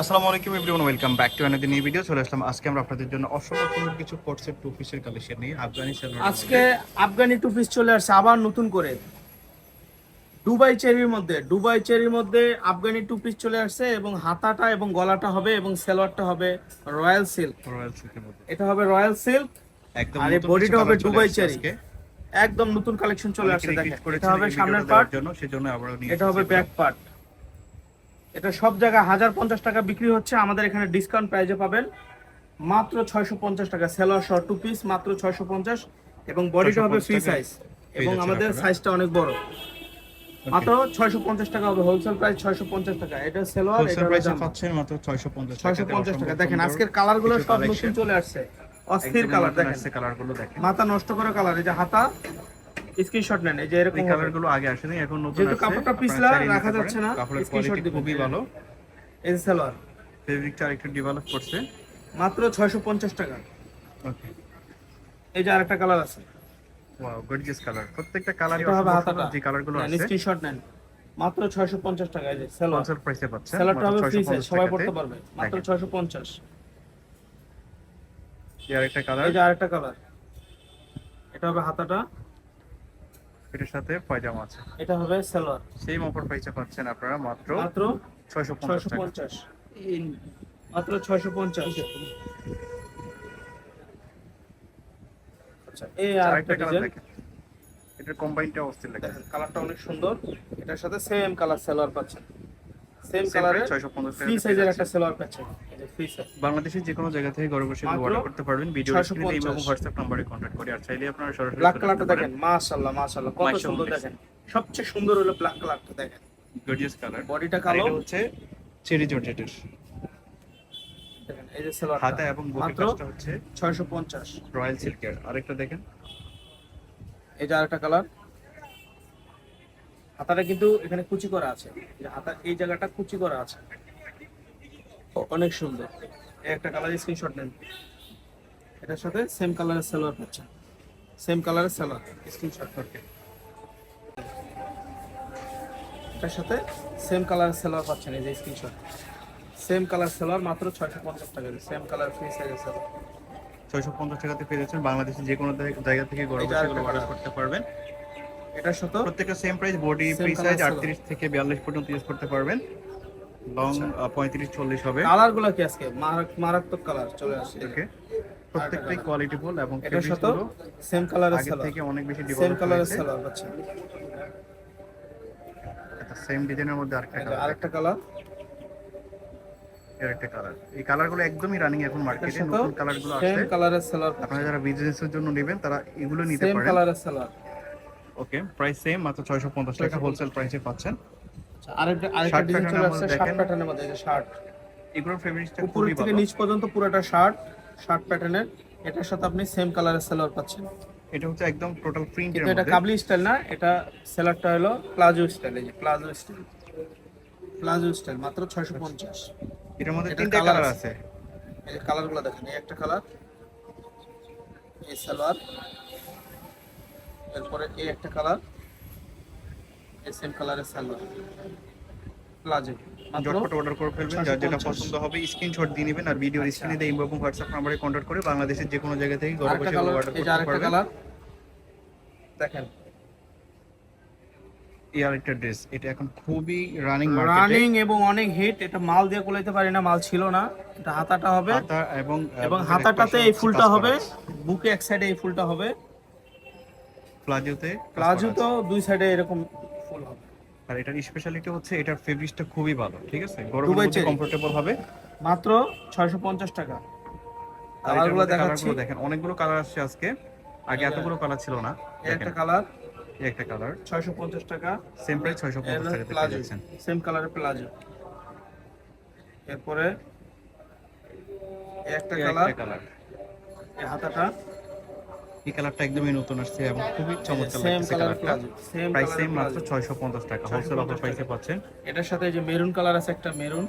আসসালামু আলাইকুম everyone welcome back to another new video চলে আসলাম। আজকে আমরা আপনাদের জন্য অসংখ্য সুন্দর কিছু কোর্সের টু পিসের কালেকশন নিয়ে আফগানি আজকে আফগানি টু পিস চলে আসছে আবার নতুন করে। দুবাই চেরির মধ্যে দুবাই চেরির মধ্যে আফগানি টু পিস চলে আসছে এবং হাতাটা এবং গলাটা হবে এবং সেলোয়ারটা হবে রয়্যাল সিল্ক। রয়্যাল সিল্কের মধ্যে। এটা হবে রয়্যাল সিল্ক। একদম আর নতুন বডিটা হবে দুবাই চেরি। একদম নতুন কালেকশন চলে আসছে দেখেন। এটা হবে সামনের পার্ট জন্য সেজন্য এটা হবে ব্যাক পার্ট এটা সব জায়গায় হাজার পঞ্চাশ টাকা বিক্রি হচ্ছে। আমাদের এখানে ডিসকাউন্ট প্রাইজে পাবেন মাত্র ছয়শো পঞ্চাশ টাকা। সেলোয়ার শর্ট টু পিস মাত্র ছয়শো পঞ্চাশ। এবং বডিটা হবে ফ্রি সাইজ এবং আমাদের সাইজটা অনেক বড়। মাত্র ছয়শো পঞ্চাশ টাকা হবে। হোলসেল প্রাইস ছয়শো পঞ্চাশ টাকা। এটা সেলোয়ার এটা। পাচ্ছেন মাত্র 650 ছয়শো পঞ্চাশ টাকা। দেখেন আজকের কালারগুলো সব নতুন চলে আসছে। অস্থির কালার দেখেন কালারগুলো দেখেন। মাথা নষ্ট করে কালার এই যে হাতা। স্ক্রিনশট নেন এই যে এরকম এই। কালারগুলো আগে আসেনি এখন নতুন যেহেতু কাপড়টা পিছলা, রাখা যাচ্ছে না, কাপড়ের কোয়ালিটি খুবই ভালো। এই সেলোয়ার ফেব্রিকটা আরেকটু ডেভেলপ করছে। মাত্র ছয়শো পঞ্চাশ টাকা। ওকে এই যে আরেকটা কালার আছে। ওয়াও গর্জিয়াস কালার প্রত্যেকটা কালারই হাতাটা। যে কালারগুলো আছে স্ক্রিনশট নেন। মাত্র ছয়শো পঞ্চাশ টাকা এই যে সেলোয়ার হোলসেল প্রাইসে পাচ্ছেন সেলোয়ারটা হবে ফ্রি সাইজ সবাই পড়তে পারবে। মাত্র দেখেন। ছয়শো পঞ্চাশ। এই আরেকটা কালার এই যে আরেকটা কালার এটা হবে হাতাটা। এটার সাথে পয়জামা আছে। এটা হবে সালোয়ার। সেম অফার প্রাইসে পাচ্ছেন আপনারা মাত্র মাত্র 650 ছয়শো পঞ্চাশ। মাত্র ছয়শো পঞ্চাশ। আচ্ছা এই আরেকটা কালার দেখেন। এটার কম্বাইনটা অস্থির লাগে কালারটা অনেক সুন্দর। এটার সাথে সেম কালার সেলোয়ার পাচ্ছেন। সেম কালারে 650 টাকা ফ্রি সাইজের একটা সেলোয়ার পাচ্ছেন ফ্রি সাইজ বাংলাদেশের যে কোনো জায়গা থেকে ঘরে বসে অর্ডার করতে পারবেন। ভিডিও স্ক্রিনে এবং হোয়াটসঅ্যাপ নম্বরে কন্ট্যাক্ট করে। আর চাইলে আপনারা সরাসরি ব্ল্যাক কালারটা দেখেন। মাশাআল্লাহ মাশাআল্লাহ কত সুন্দর দেখেন। দেখেন। সবচেয়ে সুন্দর হলো ব্ল্যাক কালারটা দেখেন। গর্জিয়াস কালার বডিটা কালো। হচ্ছে চেরি জর্জেটের এই যে সেলোয়ার হাতা এবং বুকের কাজটা হচ্ছে 650 রয়্যাল সিল্কের আরেকটা দেখেন। যে আরেকটা কালার হাতাটা কিন্তু এখানে কুচি করা আছে। হাতা এই জায়গাটা কুচি করা আছে। অনেক সুন্দর। একটা কালার স্ক্রিনশট নেন। এটার সাথে সেম কালারের সালোয়ার পাচ্ছেন সেম কালারের সালোয়ার স্ক্রিনশট করতে। এটার সাথে সেম কালারের সালোয়ার পাচ্ছেন এই যে স্ক্রিনশট সেম কালার সালোয়ার মাত্র ছয়শো পঞ্চাশ টাকা সেম কালার ফ্রি সাইজের সালোয়ার ছয়শো পঞ্চাশ টাকাতে পেয়ে যাচ্ছেন। বাংলাদেশের যে কোনো জায়গা- থেকে বসে অর্ডার করতে পারবেন। এটার সাথে প্রত্যেকটা same price body free size ছিল। আটত্রিশ থেকে বিয়াল্লিশ পর্যন্ত ইউজ করতে পারবেন। লং পঁয়ত্রিশ চল্লিশ হবে। কালারগুলো কি আজকে? মারাত্মক কালার চলে আসছে। ওকে প্রত্যেকটাই কোয়ালিটিফুল এবং সাথে ফেব্রিকগুলো সেম কালারের সালোয়ার থেকে অনেক বেশি সেম ডেভেলপ কালারের সালোয়ার পাচ্ছেন সেম ডিজাইনের মধ্যে আরেকটা কালার আরেকটা কালার আরেকটা কালার এই কালারগুলো একদমই রানিং এখন মার্কেটে নতুন কালারগুলো সেম আসছে। কালারের সালোয়ার আপনারা যারা বিজনেসের জন্য নেবেন তারা এগুলো নিতে সেম পারেন। কালারের সালোয়ার ওকে প্রাইস সেম মাত্র 650 টাকা 650 হোলসেল প্রাইসে পাচ্ছেন। আরেকটা আরেকটা Shirt ডিজাইন চলে আসছে শার্ট প্যাটার্নের মধ্যে যে শার্ট এগুলোর ফেব্রিক্সটা উপর খুবই থেকে নিচ পর্যন্ত পুরোটা শার্ট শার্ট প্যাটার্নের এটার সাথে আপনি সেম কালারের সালোয়ার পাচ্ছেন। এটা হচ্ছে একদম টোটাল প্রিন্টের কিন্তু এটা কাবলি স্টাইল না এটা সেলারটা হলো প্লাজো স্টাইল এই যে প্লাজো স্টাইল প্লাজো স্টাইল মাত্র 650 এটার মধ্যে তিনটা কালার আছে। আছে। এই কালারগুলো দেখেন এই একটা কালার এই সালোয়ার এরপরে এই একটা কালার এই সেম কালারের সালোয়ার প্লাজো ঝটপট অর্ডার করে ফেলবেন যার যেটা পছন্দ হবে স্ক্রিনশট দিয়ে নেবেন আর ভিডিওর আচ্ছা। স্ক্রিনে দিয়ে ইমো এবং হোয়াটসঅ্যাপ নম্বরে কন্ট্যাক্ট করে বাংলাদেশের যে কোনো জায়গা থেকে ঘরে বসে অর্ডার করতে পারবেন। কালার দেখেন। এই আরেকটা ড্রেস এটা এখন খুবই রানিং মার্কেটে রানিং এবং অনেক হিট এটা মাল দিয়ে কোলাইতে পারি না মাল ছিল না। এটা হাতাটা হবে হাতা এবং এবং হাতাটাতে এই ফুলটা হবে বুকে এক সাইডে এই ফুলটা হবে। প্লাজোতে কাজ প্লাজো করা তো দুই সাইডে এরকম ফুল হবে। আর এটার স্পেশালিটি হচ্ছে এটার ফেব্রিক্সটা খুবই ভালো ঠিক আছে? গরমের মধ্যে কমফোর্টেবল হবে। মাত্র ছয়শো পঞ্চাশ টাকা। কালারগুলো দেখাচ্ছি। দেখেন অনেকগুলো কালার আসছে আজকে। আগে এতগুলো কালার ছিল না। একটা কালার একটা কালার ছয়শো পঞ্চাশ টাকা। সেম প্রাইস ছয়শো পঞ্চাশ টাকাতে পেয়ে যাচ্ছেন। সেম কালারের প্লাজো। এরপরে একটা কালার কালার এই হাতাটা। এই কালারটা একদমই নতুন আসছে এবং খুবই চমৎকার সেম লাগছে কালার কালারটা। প্রাইস সেম মাত্র প্লাজো ছয়শো পঞ্চাশ টাকা হোলসেল অফার প্রাইসে পাচ্ছেন। এটার সাথে যে মেরুন কালার আছে একটা মেরুন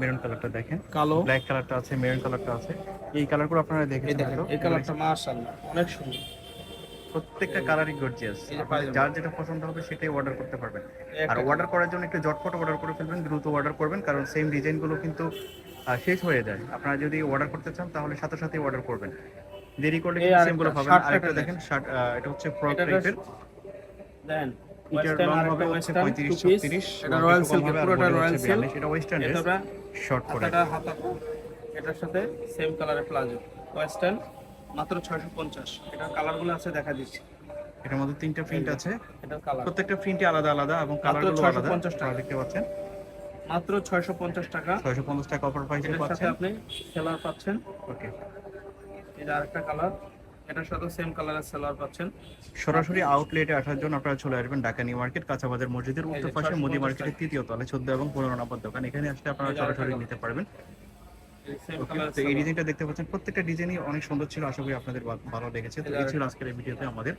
মেরুন কালারটা দেখেন। কালো। ব্ল্যাক কালারটা আছে মেরুন কালারটা আছে। এই কালারগুলো আপনারা দেখেছেন এই কালারটা মাশাআল্লাহ অনেক সুন্দর। প্রত্যেকটা কালারই গর্জিয়াস এই যার যেটা পছন্দ হবে সেটাই অর্ডার করতে পারবেন। আর অর্ডার করার জন্য একটু জটপট অর্ডার করে ফেলবেন দ্রুত অর্ডার করবেন কারণ সেম ডিজাইনগুলো কিন্তু শেষ হয়ে যায়। আপনারা যদি অর্ডার করতে চান তাহলে সাথে সাথে অর্ডার করবেন। দেরি করলে কিন্তু আরেকটা, সেমগুলো পাবেন। আরেকটা দেখেন শার্ট এটা হচ্ছে ফ্রক টাইপের দেন এটার ওয়েস্টার্ন লং হবে হচ্ছে ওয়েস্টার্ন পঁয়ত্রিশ টু পিস ছত্রিশ এটা রয়্যাল সিল্ক পুরোটা রয়্যাল সিল্ক এটা ওয়েস্টার্ন ড্রেস শর্ট করে। হাতা এটার সাথে সেম কালারের প্লাজো ওয়েস্টার্ন মাত্র ছয়শো পঞ্চাশ। এটার কালারগুলো আছে দেখা দিচ্ছি। এটার মধ্যে তিনটা প্রিন্ট আছে। প্রত্যেকটা প্রিন্টই আলাদা আলাদা এবং কালারগুলো 650 আলাদা। টাকা। দেখতে পাচ্ছেন। মাত্র ছয়শো পঞ্চাশ টাকা। ছয়শো পঞ্চাশ টাকা অফার প্রাইসে পাচ্ছেন। আপনি সেলার পাচ্ছেন। ওকে এটা আরেকটা কালার এটার সাথে সেম কালারের সেলার পাচ্ছেন। সরাসরি আউটলেটে আসার জন্য আপনারা চলে আসবেন ঢাকা নিউ মার্কেট কাঁচাবাজার মসজিদের উত্তর পাশে মোদি মার্কেটের তৃতীয় তলায় চোদ্দ এবং পনেরো নম্বর দোকান। এখানে আসলে আপনারা সরাসরি নিতে পারবেন। এই ডিজাইনটা দেখতে পাচ্ছেন। প্রত্যেকটা ডিজাইনই অনেক সুন্দর ছিল আশা করি আপনাদের ভালো লেগেছে। তো এই ছিল আজকের এই ভিডিওতে আমাদের।